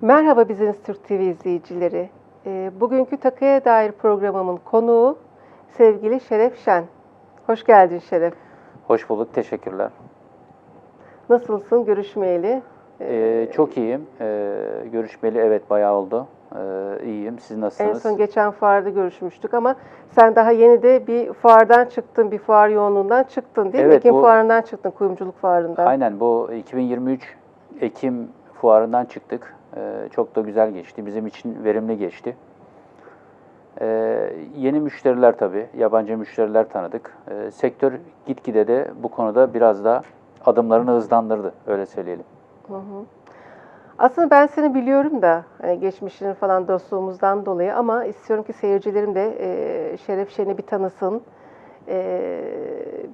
Merhaba Biziniz Türk TV izleyicileri. Ee, Bugünkü takıya dair programımın konuğu sevgili Şeref Şen. Hoş geldin Şeref. Hoş bulduk, teşekkürler. Nasılsın görüşmeyeli? Ee, çok iyiyim. Ee, görüşmeli evet bayağı oldu. Ee, iyiyim. Siz En nasılsınız? son geçen fuarda görüşmüştük ama sen daha yeni de bir fuardan çıktın, bir fuar yoğunluğundan çıktın değil mi? Evet, Ekim bu- fuarından çıktın, kuyumculuk fuarından. Aynen bu 2023 Ekim fuarından çıktık. Ee, çok da güzel geçti. Bizim için verimli geçti. Ee, yeni müşteriler tabii, yabancı müşteriler tanıdık. Ee, sektör gitgide de bu konuda biraz daha adımlarını hızlandırdı, öyle söyleyelim. Aslında ben seni biliyorum da hani geçmişinin falan dostluğumuzdan dolayı ama istiyorum ki seyircilerim de e, Şeref Şen'i bir tanısın, e,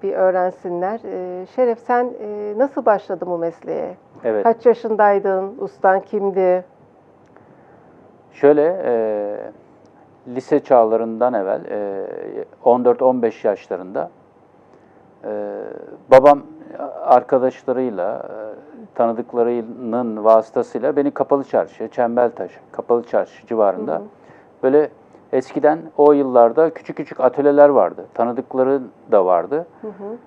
bir öğrensinler. E, Şeref sen e, nasıl başladın bu mesleğe? Evet. Kaç yaşındaydın? Ustan kimdi? Şöyle, e, lise çağlarından evvel, e, 14-15 yaşlarında e, babam arkadaşlarıyla, e, tanıdıklarının vasıtasıyla beni Kapalı Çarşı, Çembeltaş, Kapalı Çarşı civarında böyle eskiden o yıllarda küçük küçük atölyeler vardı. Tanıdıkları da vardı.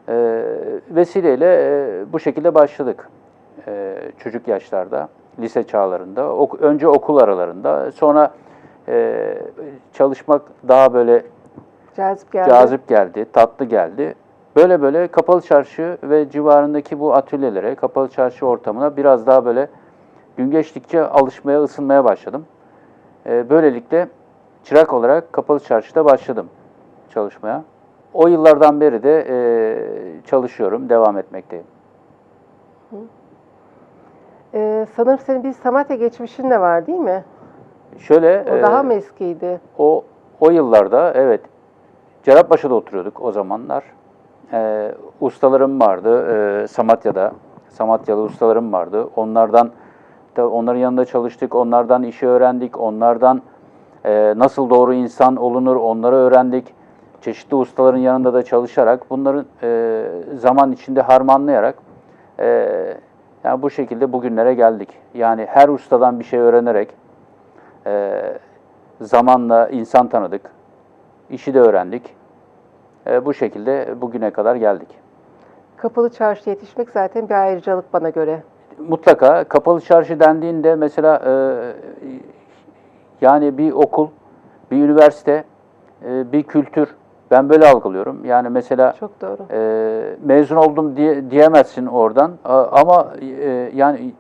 E, vesileyle e, bu şekilde başladık e, çocuk yaşlarda, lise çağlarında. Ok- önce okul aralarında, sonra e, çalışmak daha böyle Cazip geldi. cazip geldi, tatlı geldi. Böyle böyle Kapalı Çarşı ve civarındaki bu atölyelere, Kapalı Çarşı ortamına biraz daha böyle gün geçtikçe alışmaya, ısınmaya başladım. E, böylelikle çırak olarak Kapalı Çarşı'da başladım çalışmaya. O yıllardan beri de e, çalışıyorum, devam etmekteyim. E, sanırım senin bir Samatya geçmişin de var değil mi? Şöyle, O e, daha mı eskiydi? o o yıllarda evet Cerrahpaşa'da oturuyorduk o zamanlar. E, ustalarım vardı e, Samatya'da. Samatyalı ustalarım vardı. Onlardan da onların yanında çalıştık. Onlardan işi öğrendik. Onlardan e, nasıl doğru insan olunur onları öğrendik. Çeşitli ustaların yanında da çalışarak bunların e, zaman içinde harmanlayarak e, yani bu şekilde bugünlere geldik. Yani her ustadan bir şey öğrenerek e, zamanla insan tanıdık, işi de öğrendik. E, bu şekilde bugüne kadar geldik. Kapalı çarşı yetişmek zaten bir ayrıcalık bana göre. Mutlaka kapalı çarşı dendiğinde mesela e, yani bir okul, bir üniversite, e, bir kültür. Ben böyle algılıyorum. Yani mesela Çok doğru. e, mezun oldum diye diyemezsin oradan A- ama e, yani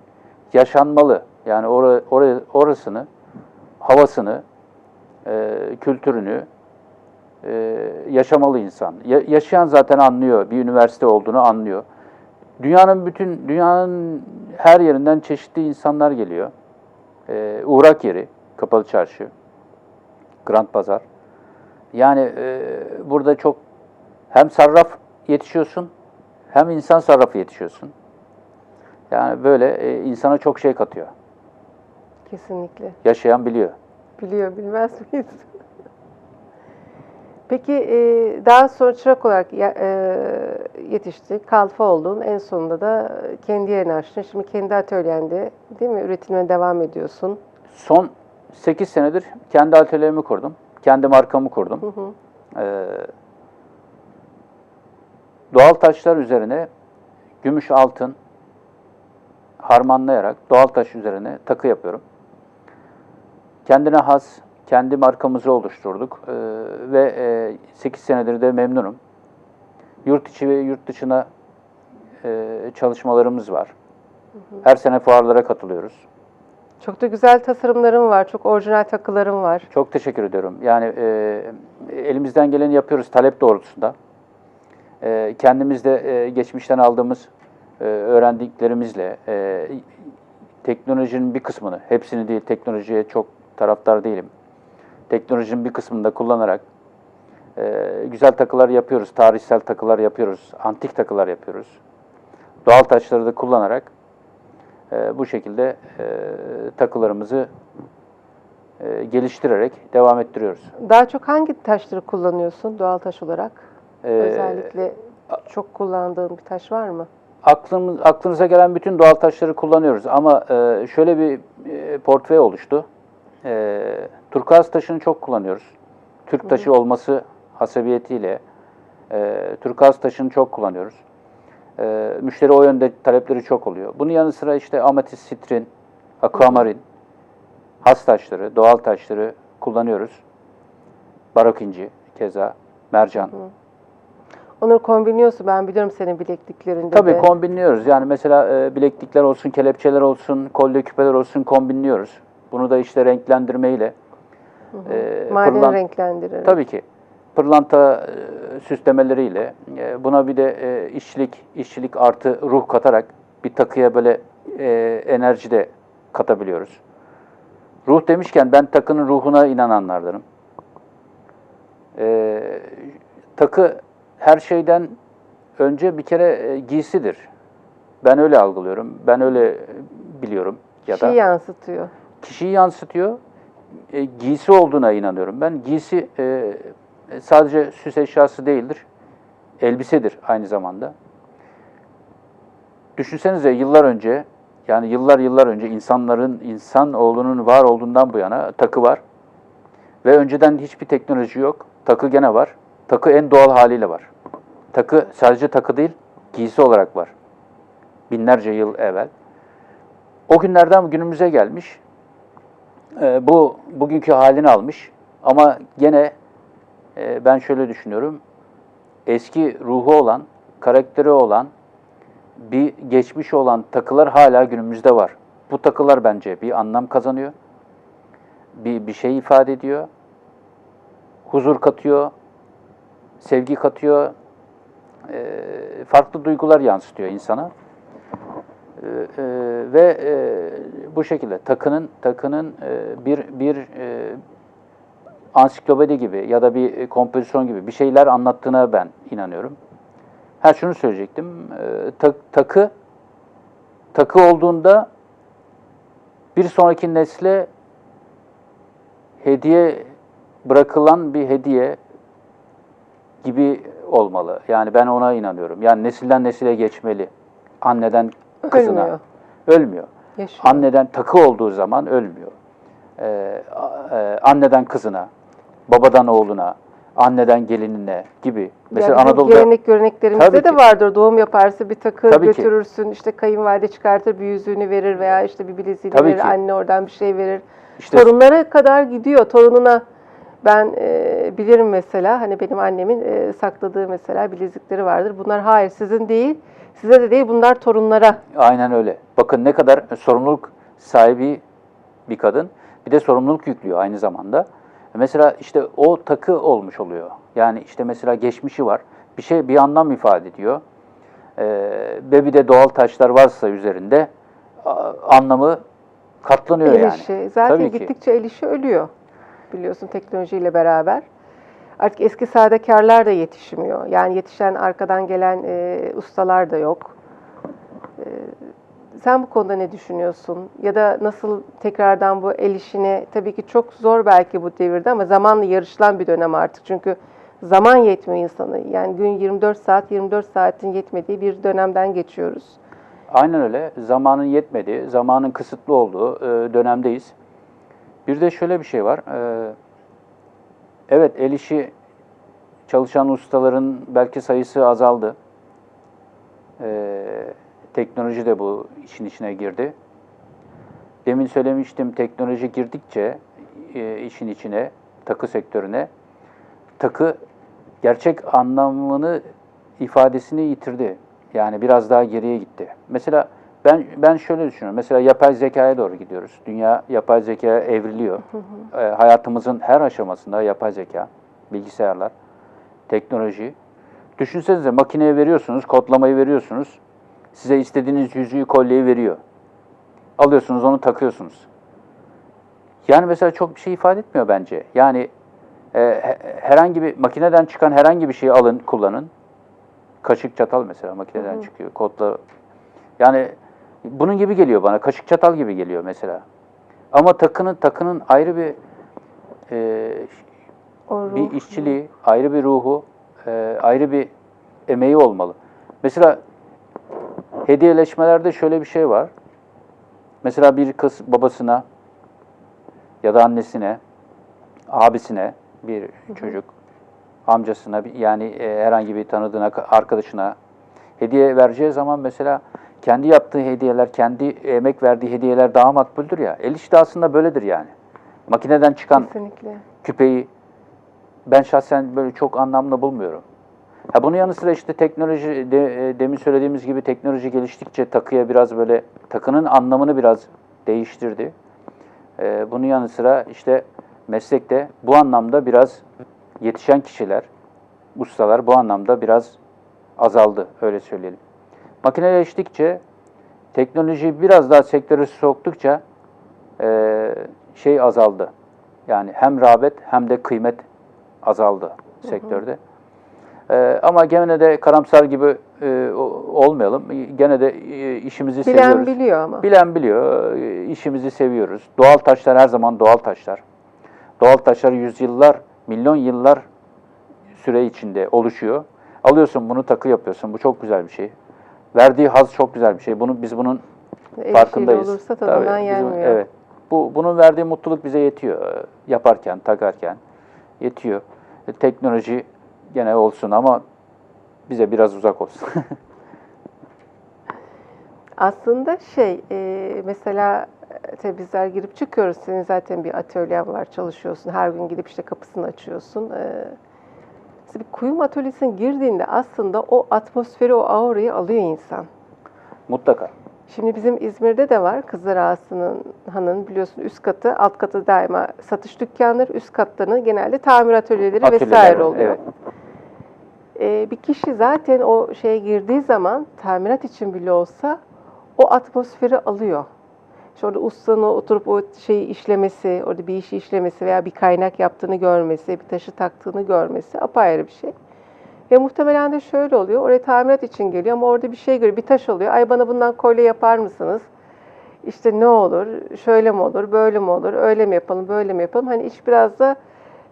yaşanmalı. Yani or or orasını, havasını, e, kültürünü e, yaşamalı insan. Ya- yaşayan zaten anlıyor, bir üniversite olduğunu anlıyor. Dünyanın bütün, dünyanın her yerinden çeşitli insanlar geliyor. E, uğrak yeri, kapalı çarşı, Grand Pazar. Yani e, burada çok hem sarraf yetişiyorsun, hem insan sarrafı yetişiyorsun. Yani böyle e, insana çok şey katıyor. Kesinlikle. Yaşayan biliyor. Biliyor, bilmez miyiz? Peki e, daha sonra çırak olarak ya- e, yetişti, kalfa oldun. En sonunda da kendi yerini açtın. Şimdi kendi atölyende değil mi? Üretimine devam ediyorsun. Son 8 senedir kendi atölyemi kurdum. Kendi markamı kurdum. Ee, doğal taşlar üzerine gümüş altın harmanlayarak doğal taş üzerine takı yapıyorum. Kendine has kendi markamızı oluşturduk Ee, ve e, 8 senedir de memnunum. Yurt içi ve yurt dışına e, çalışmalarımız var. Her sene fuarlara katılıyoruz. Çok da güzel tasarımlarım var. Çok orijinal takılarım var. Çok teşekkür ediyorum. Yani e, elimizden geleni yapıyoruz talep doğrultusunda. E, kendimiz de e, geçmişten aldığımız e, öğrendiklerimizle e, teknolojinin bir kısmını, hepsini değil, teknolojiye çok taraftar değilim. Teknolojinin bir kısmını da kullanarak e, güzel takılar yapıyoruz, tarihsel takılar yapıyoruz, antik takılar yapıyoruz. Doğal taşları da kullanarak e, bu şekilde e, takılarımızı e, geliştirerek devam ettiriyoruz. Daha çok hangi taşları kullanıyorsun doğal taş olarak? Ee, Özellikle çok kullandığın bir taş var mı? Aklımız, aklınıza gelen bütün doğal taşları kullanıyoruz ama e, şöyle bir e, portföy oluştu. E, turkuaz taşını çok kullanıyoruz. Türk taşı olması hasebiyetiyle e, turkuaz taşını çok kullanıyoruz. E, müşteri o yönde talepleri çok oluyor. Bunun yanı sıra işte amatist, sitrin, aquamarin, has taşları, doğal taşları kullanıyoruz. Barok inci keza, mercan. Onları kombiniyorsun. Ben biliyorum senin bilekliklerinde Tabii de. kombinliyoruz. Yani mesela e, bileklikler olsun, kelepçeler olsun, kolye küpeler olsun kombinliyoruz. Bunu da işte renklendirmeyle e, Madeni pırlan- renklendirir. Tabii ki. Pırlanta e, süslemeleriyle e, buna bir de e, işçilik, işçilik artı ruh katarak bir takıya böyle enerji de katabiliyoruz. Ruh demişken ben takının ruhuna inananlardanım. Takı her şeyden önce bir kere giysidir. Ben öyle algılıyorum. Ben öyle biliyorum ya da Kişiyi yansıtıyor. kişiyi yansıtıyor. E, giysi olduğuna inanıyorum. Ben giysi e, sadece süs eşyası değildir. Elbisedir aynı zamanda. Düşünsenize yıllar önce yani yıllar yıllar önce insanların insan oğlunun var olduğundan bu yana takı var. Ve önceden hiçbir teknoloji yok. Takı gene var. Takı en doğal haliyle var. Takı sadece takı değil, giysi olarak var. Binlerce yıl evvel. O günlerden günümüze gelmiş. Ee, bu bugünkü halini almış. Ama gene e, ben şöyle düşünüyorum. Eski ruhu olan, karakteri olan, bir geçmiş olan takılar hala günümüzde var. Bu takılar bence bir anlam kazanıyor. Bir, bir şey ifade ediyor. Huzur katıyor. Sevgi katıyor. e, farklı duygular yansıtıyor insana. Ee, e, ve e, bu şekilde takının takının e, bir bir e, ansiklopedi gibi ya da bir e, kompozisyon gibi bir şeyler anlattığına ben inanıyorum. Ha şunu söyleyecektim. E, ta- takı takı olduğunda bir sonraki nesle hediye bırakılan bir hediye gibi olmalı. Yani ben ona inanıyorum. Yani nesilden nesile geçmeli. Anneden kızına. Ölmüyor. Ölmüyor. Yaşıyor. Anneden takı olduğu zaman ölmüyor. Ee, e, anneden kızına, babadan oğluna, anneden gelinine gibi. Mesela ya bizim Anadolu'da gelenek göreneklerimizde Tabii de ki. vardır. Doğum yaparsa bir takı Tabii ki. götürürsün. işte kayınvalide çıkartır bir yüzüğünü verir veya işte bir bileziğini Tabii verir. ki. Anne oradan bir şey verir. işte Torunlara kadar gidiyor. Torununa ben e, bilirim mesela hani benim annemin e, sakladığı mesela bilezikleri vardır. Bunlar hayır sizin değil. Size de değil bunlar torunlara. aynen öyle. Bakın ne kadar sorumluluk sahibi bir kadın. Bir de sorumluluk yüklüyor aynı zamanda. Mesela işte o takı olmuş oluyor. Yani işte mesela geçmişi var. Bir şey bir anlam ifade ediyor. Ee, ve bir de doğal taşlar varsa üzerinde anlamı katlanıyor El yani. işi. Zaten Tabii ki. gittikçe el işi ölüyor. Biliyorsun teknolojiyle beraber. Artık eski sadekarlar da yetişmiyor. Yani yetişen arkadan gelen e, ustalar da yok. Sen bu konuda ne düşünüyorsun? Ya da nasıl tekrardan bu el işini, tabii ki çok zor belki bu devirde ama zamanla yarışılan bir dönem artık. Çünkü zaman yetmiyor insanı. Yani gün 24 saat, 24 saatin yetmediği bir dönemden geçiyoruz. Aynen öyle. Zamanın yetmediği, zamanın kısıtlı olduğu e, dönemdeyiz. Bir de şöyle bir şey var. E, evet el işi çalışan ustaların belki sayısı azaldı. E, teknoloji de bu işin içine girdi. Demin söylemiştim teknoloji girdikçe e, işin içine, takı sektörüne, takı gerçek anlamını, ifadesini yitirdi. Yani biraz daha geriye gitti. Mesela ben ben şöyle düşünüyorum. Mesela yapay zekaya doğru gidiyoruz. Dünya yapay zekaya evriliyor. Ee, hayatımızın her aşamasında yapay zeka, bilgisayarlar, teknoloji. Düşünsenize makineye veriyorsunuz, kodlamayı veriyorsunuz. Size istediğiniz yüzüğü, kolyeyi veriyor. Alıyorsunuz, onu takıyorsunuz. Yani mesela çok bir şey ifade etmiyor bence. Yani e, he- herhangi bir makineden çıkan herhangi bir şeyi alın, kullanın. Kaşık çatal mesela makineden çıkıyor. Kodla. Yani bunun gibi geliyor bana. Kaşık çatal gibi geliyor mesela. Ama takının takının ayrı bir e, O bir ruh- işçiliği, ayrı bir ruhu, e, ayrı bir emeği olmalı. Mesela hediyeleşmelerde şöyle bir şey var. Mesela bir kız babasına ya da annesine, abisine bir çocuk, amcasına yani e, herhangi bir tanıdığına, arkadaşına hediye vereceği zaman mesela kendi yaptığı hediyeler, kendi emek verdiği hediyeler daha makbuldür ya. El işi de aslında böyledir yani. Makineden çıkan Kesinlikle. küpeyi ben şahsen böyle çok anlamlı bulmuyorum. Ha bunun yanı sıra işte teknoloji de, e, demin söylediğimiz gibi teknoloji geliştikçe takıya biraz böyle takının anlamını biraz değiştirdi. Ee, bunun yanı sıra işte meslekte bu anlamda biraz yetişen kişiler, ustalar bu anlamda biraz azaldı öyle söyleyelim. Makineleştikçe teknoloji biraz daha sektöre soktukça e, şey azaldı. Yani hem rağbet hem de kıymet azaldı sektörde. Ee, ama gene de karamsar gibi e, olmayalım. Gene de e, işimizi Bilen seviyoruz. biliyor ama. Bilen biliyor. e, işimizi seviyoruz. Doğal taşlar her zaman doğal taşlar. Doğal taşlar yüzyıllar, milyon yıllar süre içinde oluşuyor. Alıyorsun bunu takı yapıyorsun. Bu çok güzel bir şey. Verdiği haz çok güzel bir şey. Bunu biz bunun El işiyle farkındayız. olursa Tabii, tadından bizim- yenmiyor. Evet. Bu bunun verdiği mutluluk bize yetiyor. e, Yaparken, takarken yetiyor. E, Teknoloji gene olsun ama bize biraz uzak olsun. Aslında şey, e, mesela e, tabii bizler girip çıkıyoruz. Senin zaten bir atölyen var, çalışıyorsun. Her gün gidip işte kapısını açıyorsun. E, bir kuyum atölyesine girdiğinde aslında o atmosferi, o aurayı alıyor insan. Mutlaka. Şimdi bizim İzmir'de de var Kızlar Ağası'nın hanın biliyorsun üst katı, alt katı daima satış dükkanları, üst katlarının genelde tamir atölyeleri Atölyeler vesaire oluyor. evet. Ee, bir kişi zaten o şeye girdiği zaman tamirat için bile olsa o atmosferi alıyor. İşte orada ustanın oturup o şeyi işlemesi, orada bir işi işlemesi veya bir kaynak yaptığını görmesi, bir taşı taktığını görmesi apayrı bir şey. Ve muhtemelen de şöyle oluyor, oraya tamirat için geliyor ama orada bir şey görüyor, bir taş oluyor. Ay bana bundan kolye yapar mısınız? İşte ne olur, şöyle mi olur, böyle mi olur, öyle mi yapalım, böyle mi yapalım? Hani iş biraz da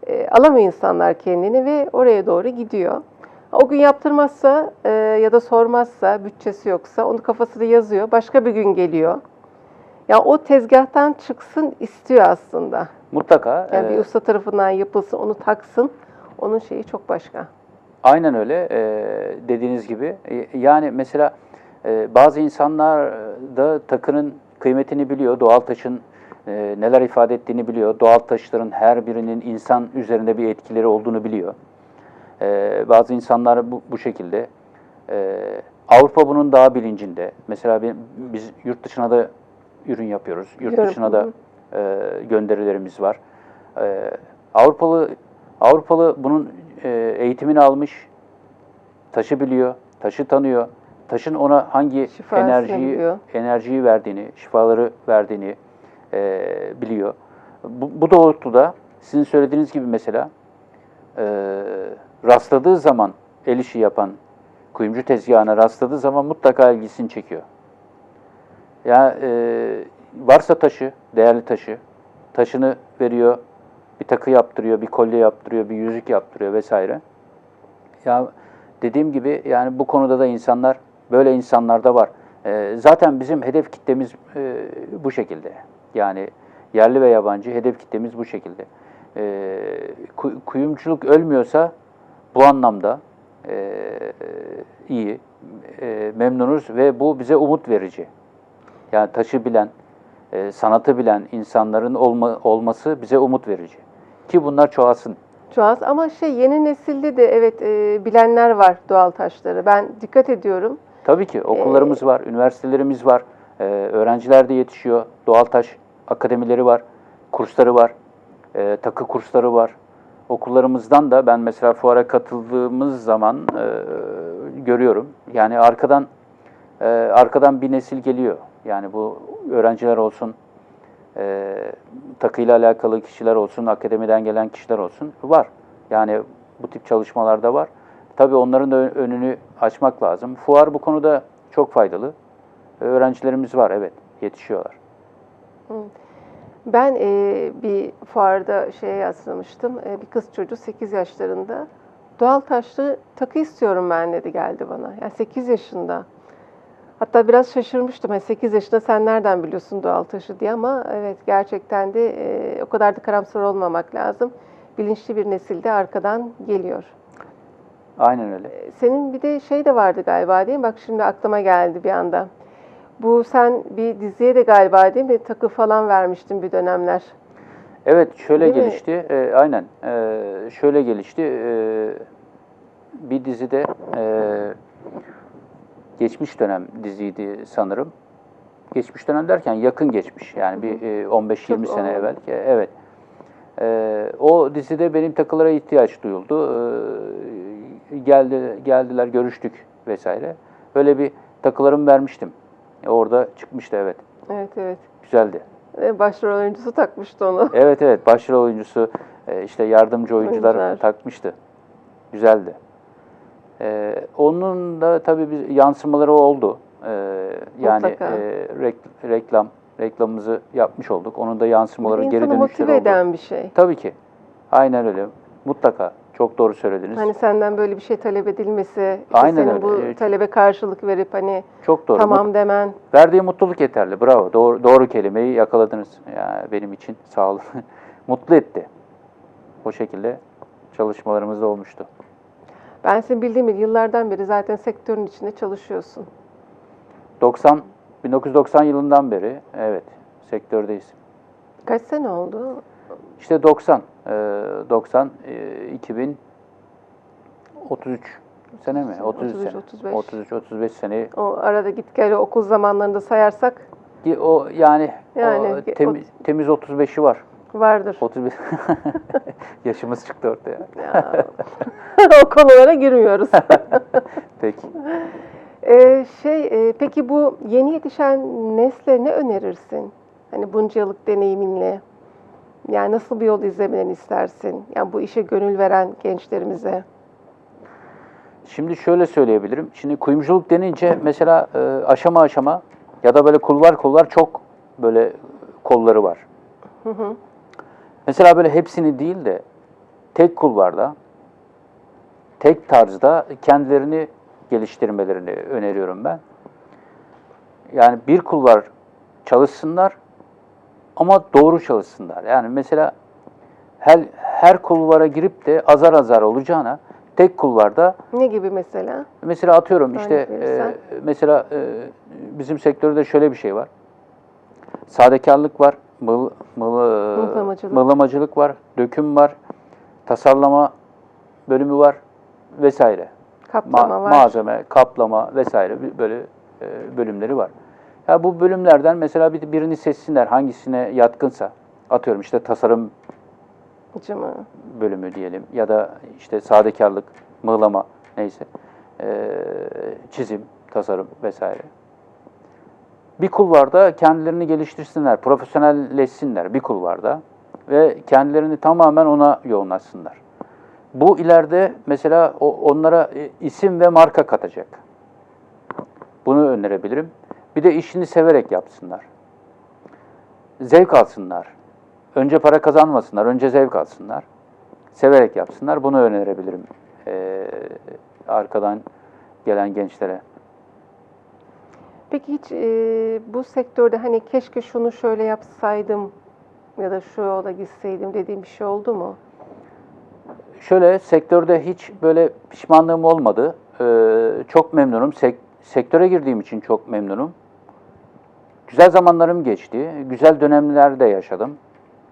e, alamıyor insanlar kendini ve oraya doğru gidiyor. O gün yaptırmazsa e, ya da sormazsa, bütçesi yoksa onu kafasında yazıyor. Başka bir gün geliyor. Ya o tezgahtan çıksın istiyor aslında. Mutlaka. Yani bir e, usta tarafından yapılsın, onu taksın. Onun şeyi çok başka. Aynen öyle e, dediğiniz gibi. E, yani mesela e, bazı insanlar da takının kıymetini biliyor, doğal taşın e, neler ifade ettiğini biliyor, doğal taşların her birinin insan üzerinde bir etkileri olduğunu biliyor. E, bazı insanlar bu, bu şekilde. E, Avrupa bunun daha bilincinde. Mesela bi- biz yurt dışına da ürün yapıyoruz. Yurt Biliyorum, dışına da e, gönderilerimiz var. E, Avrupalı Avrupalı bunun e, eğitimini almış, taşı biliyor, taşı tanıyor, taşın ona hangi Şifasını enerjiyi biliyor. enerjiyi verdiğini, şifaları verdiğini e, biliyor. Bu, bu doğrultuda sizin söylediğiniz gibi mesela e, rastladığı zaman el işi yapan kuyumcu tezgahına rastladığı zaman mutlaka ilgisini çekiyor. Ya e, varsa taşı, değerli taşı, taşını veriyor, bir takı yaptırıyor, bir kolye yaptırıyor, bir yüzük yaptırıyor vesaire. Ya dediğim gibi yani bu konuda da insanlar, böyle insanlar da var. E, zaten bizim hedef kitlemiz e, bu şekilde. Yani yerli ve yabancı hedef kitlemiz bu şekilde. E, ku- kuyumculuk ölmüyorsa bu anlamda e, iyi, e, memnunuz ve bu bize umut verici. Yani taşı bilen, e, sanatı bilen insanların olma, olması bize umut verici. Ki bunlar çoğalsın. Çoğaz ama şey yeni nesilde de evet e, bilenler var doğal taşları. Ben dikkat ediyorum. Tabii ki okullarımız var, üniversitelerimiz var, e, öğrenciler de yetişiyor, doğal taş akademileri var, kursları var, e, takı kursları var. Okullarımızdan da ben mesela fuara katıldığımız zaman e, görüyorum. Yani arkadan e, arkadan bir nesil geliyor. Yani bu öğrenciler olsun, e, takıyla alakalı kişiler olsun, akademiden gelen kişiler olsun var. Yani bu tip çalışmalarda var. Tabii onların da ön- önünü açmak lazım. Fuar bu konuda çok faydalı. Öğrencilerimiz var, evet, yetişiyorlar. Ben e, bir fuarda şeye yaslamıştım. E, bir kız çocuğu 8 yaşlarında. Doğal taşlı takı istiyorum ben dedi geldi bana. Yani 8 yaşında. Hatta biraz şaşırmıştım. Hani 8 yaşında sen nereden biliyorsun doğal taşı diye ama evet gerçekten de e, o kadar da karamsar olmamak lazım. Bilinçli bir nesil de arkadan geliyor. Aynen öyle. E, Senin bir de şey de vardı galiba değil mi? Bak şimdi aklıma geldi bir anda. Bu sen bir diziye de galiba değil mi? Takı falan vermiştin bir dönemler. Evet şöyle Değil mi? gelişti. E, aynen. E, şöyle gelişti. E, bir dizide e, geçmiş dönem diziydi sanırım. Geçmiş dönem derken yakın geçmiş. Yani bir e, 15-20 Çok sene olmadı. evvel. Evet. E, o dizide benim takılara ihtiyaç duyuldu. E, geldi geldiler, görüştük vesaire. Böyle bir takılarımı vermiştim. E, orada çıkmıştı evet. Evet evet. Güzeldi. E, Başrol oyuncusu takmıştı onu. Evet evet başrol oyuncusu e, işte yardımcı oyuncular Oyuncular. takmıştı. Güzeldi. E, onun da tabii bir yansımaları oldu. E, yani Mutlaka. e, rek- reklam reklamımızı yapmış olduk. Onun da yansımaları geri İnsanı dönüşleri motive oldu. eden bir şey. Tabii ki. Aynen öyle. Mutlaka. Çok doğru söylediniz. Hani senden böyle bir şey talep edilmesi, işte Aynen senin öyle. bu Evet. talebe karşılık verip hani Çok doğru. tamam demen. Verdiği mutluluk yeterli. Bravo. Doğru, doğru kelimeyi yakaladınız. Yani benim için sağ olun. Mutlu etti. O şekilde çalışmalarımız da olmuştu. Ben seni bildiğim gibi yıllardan beri zaten sektörün içinde çalışıyorsun. 90 1990 yılından beri evet sektördeyiz. Kaç sene oldu? İşte 90 e, 90 e, 2000 33 sene mi? 33 33, sene. 35. 33 35 sene. O arada git gel okul zamanlarında sayarsak Ki O yani, Yani o ge- temiz, temiz 35'i var. vardır. 35 yaşımız çıktı ortaya. Ya. o konulara girmiyoruz. Peki. Ee, şey, e, peki bu yeni yetişen nesle ne önerirsin? Hani bunca yıllık deneyiminle. Yani nasıl bir yol izlemelerini istersin? Yani bu işe gönül veren gençlerimize. Şimdi şöyle söyleyebilirim. Şimdi kuyumculuk denince mesela e, aşama aşama ya da böyle kulvar kulvar çok böyle kolları var. Hı hı. Mesela böyle hepsini değil de tek kulvarda, tek tarzda kendilerini geliştirmelerini öneriyorum ben. Yani bir kulvar çalışsınlar ama doğru çalışsınlar. Yani mesela her, her kulvara girip de azar azar olacağına tek kulvarda Ne gibi mesela? Mesela atıyorum Örnek işte verirsen. e, mesela e, bizim sektörde şöyle bir şey var. Sadekarlık var, mıl, mıl, e, Mıhlamacılık. mıhlamacılık var, döküm var, tasarlama bölümü var vesaire. Kaplama Ma- var. Malzeme, kaplama vesaire böyle e, bölümleri var. Ya bu bölümlerden mesela bir, birini seçsinler hangisine yatkınsa. Atıyorum işte tasarım Cımı. bölümü diyelim ya da işte sadekarlık, mığlama neyse, Ee, çizim, tasarım vesaire. Bir kulvarda kendilerini geliştirsinler, profesyonelleşsinler bir kulvarda ve kendilerini tamamen ona yoğunlaşsınlar. Bu ileride mesela onlara e, isim ve marka katacak. Bunu önerebilirim. Bir de işini severek yapsınlar. Zevk alsınlar. Önce para kazanmasınlar, önce zevk alsınlar. Severek yapsınlar. Bunu önerebilirim ee, arkadan gelen gençlere. Peki hiç e, bu sektörde hani keşke şunu şöyle yapsaydım ya da şu yola gitseydim dediğim bir şey oldu mu? Şöyle sektörde hiç böyle pişmanlığım olmadı. Ee, çok memnunum. Sek- sektöre girdiğim için çok memnunum. Güzel zamanlarım geçti. Güzel dönemler de yaşadım.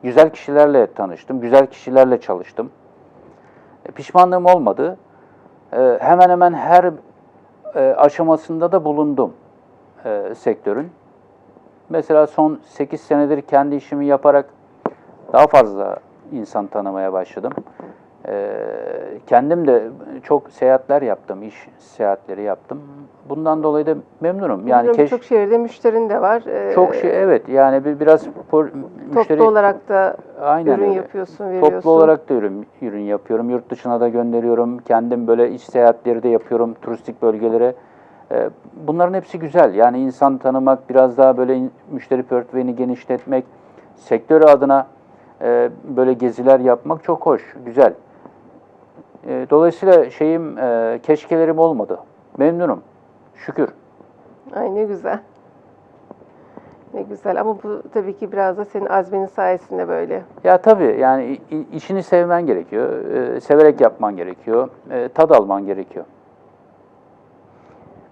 Güzel kişilerle tanıştım. Güzel kişilerle çalıştım. E, Pişmanlığım olmadı. Ee, hemen hemen her e, aşamasında da bulundum e, sektörün. Mesela son 8 senedir kendi işimi yaparak daha fazla insan tanımaya başladım. Ee, kendim de çok seyahatler yaptım, iş seyahatleri yaptım. Bundan dolayı da memnunum. Yani keş, çok şehirde müşterin de var. Ee, çok şey evet yani bir biraz por, müşteri Toplu olarak da aynen ürün yapıyorsun, veriyorsun. Toplu olarak da ürün, ürün yapıyorum. Yurt dışına da gönderiyorum. Kendim böyle iş seyahatleri de yapıyorum turistik bölgelere. Ee, Bunların hepsi güzel. Yani insan tanımak, biraz daha böyle müşteri portföyünü genişletmek, sektörü adına e, böyle geziler yapmak çok hoş, güzel. E, Dolayısıyla şeyim, e, keşkelerim olmadı. Memnunum. Şükür. Ay ne güzel. Ne güzel ama bu tabii ki biraz da senin azminin sayesinde böyle. Ya tabii yani işini sevmen gerekiyor. e, severek yapman gerekiyor. e, tad alman gerekiyor.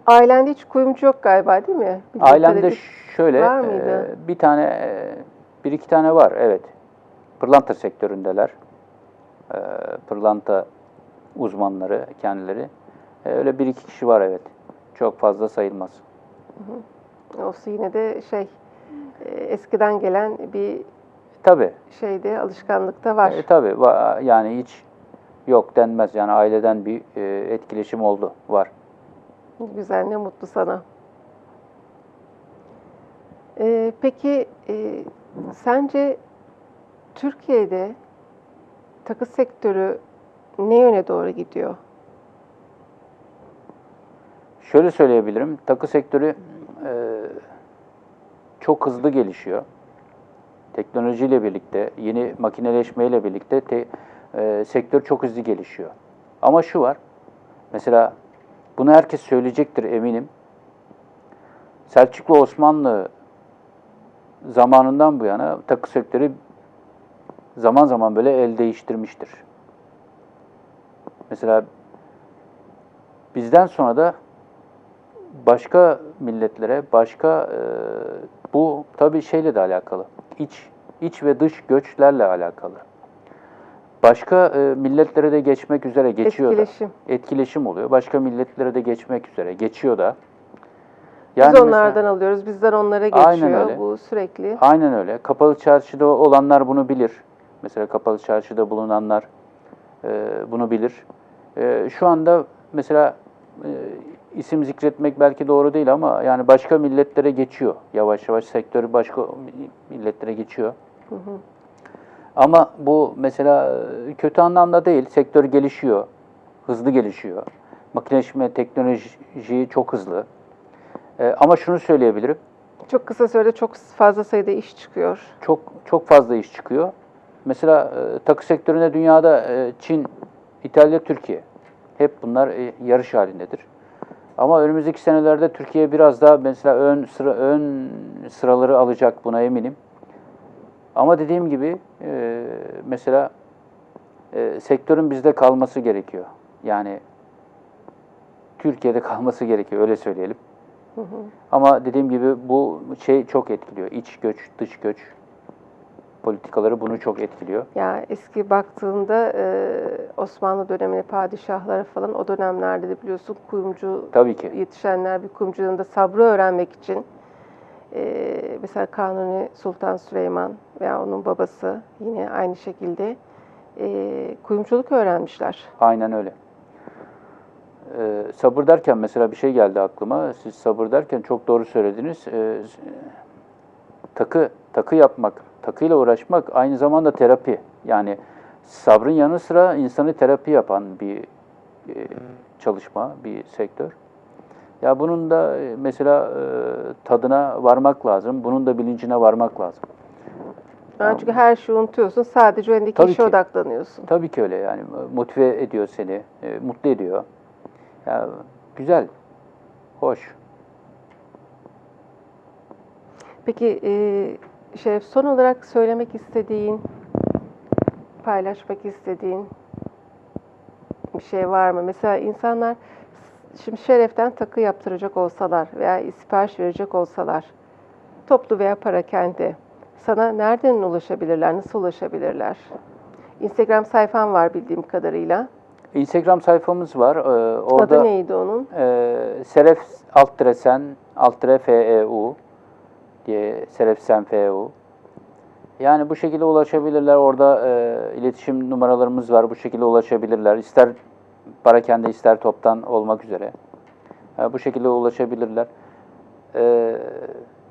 Ailende hiç kuyumcu yok galiba değil mi? Bildiğim Ailemde kadarıyla. şöyle var mıydı? e, bir tane e, bir iki tane var evet. Pırlanta sektöründeler. E, pırlanta uzmanları kendileri. E, öyle bir iki kişi var evet. Çok fazla sayılmaz. Olsa yine de şey e, eskiden gelen bir Tabii. şeyde alışkanlıkta var. E, tabii yani hiç yok denmez. Yani aileden bir e, etkileşim oldu. Var. Güzel, ne mutlu sana. Ee, peki e, sence Türkiye'de takı sektörü ne yöne doğru gidiyor? Şöyle söyleyebilirim. Takı sektörü e, çok hızlı gelişiyor. Teknolojiyle birlikte, yeni makineleşmeyle birlikte te- e, sektör çok hızlı gelişiyor. Ama şu var. Mesela bunu herkes söyleyecektir eminim. Selçuklu Osmanlı zamanından bu yana takı sektörü zaman zaman böyle el değiştirmiştir. Mesela bizden sonra da başka milletlere, başka e, bu tabii şeyle de alakalı. İç, iç ve dış göçlerle alakalı. Başka e, milletlere de geçmek üzere geçiyor Etkileşim. da. Etkileşim oluyor. Başka milletlere de geçmek üzere geçiyor da. Biz mesela- onlardan alıyoruz, bizden onlara Aynen geçiyor. öyle. Bu sürekli. Aynen öyle. Kapalı çarşıda olanlar bunu bilir. Mesela kapalı çarşıda bulunanlar e, bunu bilir. E, şu anda mesela e, isim zikretmek belki doğru değil ama yani başka milletlere geçiyor. Yavaş yavaş sektör başka milletlere geçiyor. Ama bu mesela e, kötü anlamda değil. Sektör gelişiyor. Hızlı gelişiyor. Makineleşme, teknoloji çok hızlı. E, ama şunu söyleyebilirim. Çok kısa sürede çok fazla sayıda iş çıkıyor. çok çok fazla iş çıkıyor. Mesela e, takı sektöründe dünyada e, Çin, İtalya, Türkiye hep bunlar e, yarış halindedir. Ama önümüzdeki senelerde Türkiye biraz daha mesela ön sıra ön sıraları alacak buna eminim. Ama dediğim gibi e, mesela e, sektörün bizde kalması gerekiyor. Yani Türkiye'de kalması gerekiyor öyle söyleyelim. Ama dediğim gibi bu şey çok etkiliyor. İç göç, dış göç politikaları bunu çok etkiliyor. Ya eski baktığında e, Osmanlı dönemine padişahları falan o dönemlerde de biliyorsun kuyumcu Tabii ki. yetişenler bir kuyumcunun da sabrı öğrenmek için e, mesela Kanuni Sultan Süleyman veya onun babası yine aynı şekilde e, kuyumculuk öğrenmişler. Aynen öyle. Ee, sabır derken mesela bir şey geldi aklıma. Siz sabır derken çok doğru söylediniz. Ee, takı takı yapmak, takıyla uğraşmak aynı zamanda terapi. Yani sabrın yanı sıra insanı terapi yapan bir e, çalışma, bir sektör. Ya bunun da e, mesela e, tadına varmak lazım. Bunun da bilincine varmak lazım. Yani çünkü her şeyi unutuyorsun. Sadece önündeki Tabii işe ki. odaklanıyorsun. Tabii ki öyle yani motive ediyor seni, e, mutlu ediyor. Ya güzel, hoş. Peki e, Şeref son olarak söylemek istediğin, paylaşmak istediğin bir şey var mı? Mesela insanlar şimdi Şeref'ten takı yaptıracak olsalar veya sipariş verecek olsalar toplu veya parakende sana nereden ulaşabilirler, nasıl ulaşabilirler? Instagram sayfan var bildiğim kadarıyla. Instagram sayfamız var. Ee, orada Adı neydi onun? e, Seref alt tire sen alt tire FEU diye Seref sen FEU. Yani bu şekilde ulaşabilirler. Orada e, iletişim numaralarımız var. Bu şekilde ulaşabilirler. İster parakende ister toptan olmak üzere. E, bu şekilde ulaşabilirler. E,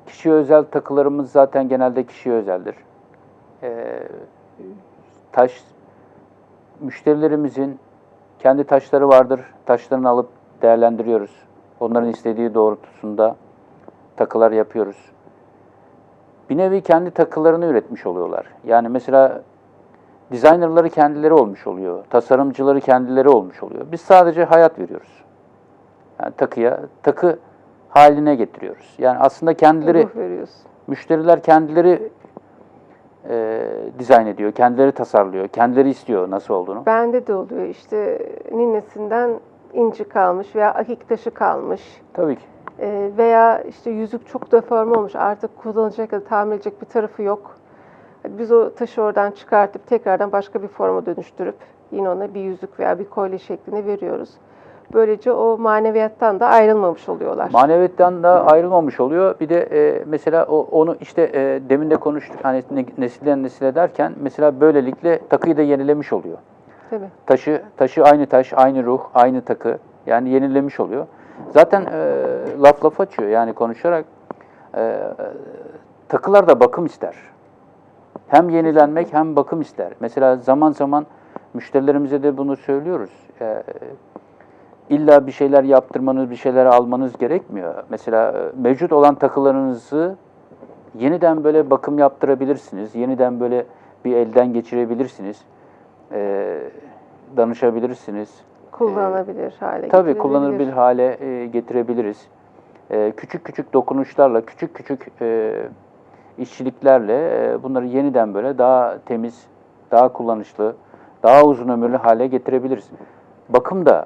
kişiye özel takılarımız zaten genelde kişiye özeldir. E, taş müşterilerimizin kendi taşları vardır. Taşlarını alıp değerlendiriyoruz. Onların istediği doğrultusunda takılar yapıyoruz. Bir nevi kendi takılarını üretmiş oluyorlar. Yani mesela designerları kendileri olmuş oluyor. Tasarımcıları kendileri olmuş oluyor. Biz sadece hayat veriyoruz. Yani takıya, takı haline getiriyoruz. Yani aslında kendileri müşteriler kendileri e, dizayn ediyor, kendileri tasarlıyor, kendileri istiyor nasıl olduğunu. Bende de oluyor işte ninesinden inci kalmış veya akik taşı kalmış. Tabii ki. Ee, veya işte yüzük çok deforme olmuş artık kullanılacak ya da tamir edecek bir tarafı yok. Biz o taşı oradan çıkartıp tekrardan başka bir forma dönüştürüp yine ona bir yüzük veya bir kolye şeklinde veriyoruz. Böylece o maneviyattan da ayrılmamış oluyorlar. Maneviyattan da ayrılmamış oluyor. Bir de e, mesela o, onu işte e, demin de konuştuk hani ne- nesilden nesile derken mesela böylelikle takıyı da yenilemiş oluyor. Tabii. Taşı taşı aynı taş, aynı ruh, aynı takı. Yani yenilemiş oluyor. Zaten e, laf laf açıyor yani konuşarak e, takılar da bakım ister. Hem yenilenmek hem bakım ister. Mesela zaman zaman müşterilerimize de bunu söylüyoruz. E, illa bir şeyler yaptırmanız, bir şeyler almanız gerekmiyor. Mesela e, mevcut olan takılarınızı yeniden böyle bakım yaptırabilirsiniz. Yeniden böyle bir elden geçirebilirsiniz. E, danışabilirsiniz. Kullanılabilir hale Tabii kullanılabilir hale e, getirebiliriz. E, küçük küçük dokunuşlarla, küçük küçük e, işçiliklerle e, bunları yeniden böyle daha temiz, daha kullanışlı, daha uzun ömürlü hale getirebiliriz. Bakım da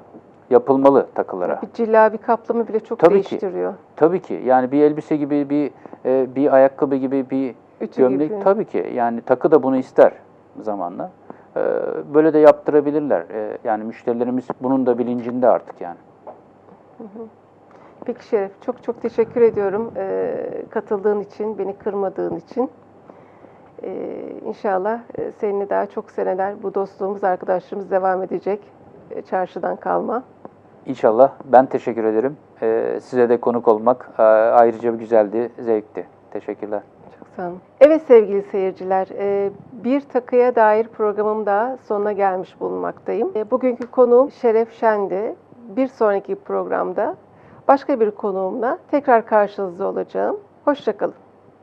yapılmalı takılara. Bir cila, bir kaplama bile çok Tabii ki. değiştiriyor. Tabii ki yani bir elbise gibi, bir e, bir ayakkabı gibi, bir Ütü gömlek gibi. tabii ki yani takı da bunu ister zamanla. E, böyle de yaptırabilirler. E, yani müşterilerimiz bunun da bilincinde artık yani. Peki Şeref, çok çok teşekkür ediyorum eee, katıldığın için, beni kırmadığın için. İnşallah e, seninle daha çok seneler bu dostluğumuz, arkadaşlığımız devam edecek. E, çarşıdan kalma. İnşallah. Ben teşekkür ederim. Ee, size de konuk olmak e, ayrıca bir güzeldi, zevkti. Teşekkürler. Sağ. Evet sevgili seyirciler, e, bir takıya dair programım da sonuna gelmiş bulunmaktayım. E, Bugünkü konuğum Şeref Şendi. Bir sonraki programda başka bir konuğumla tekrar karşınızda olacağım. Hoşçakalın.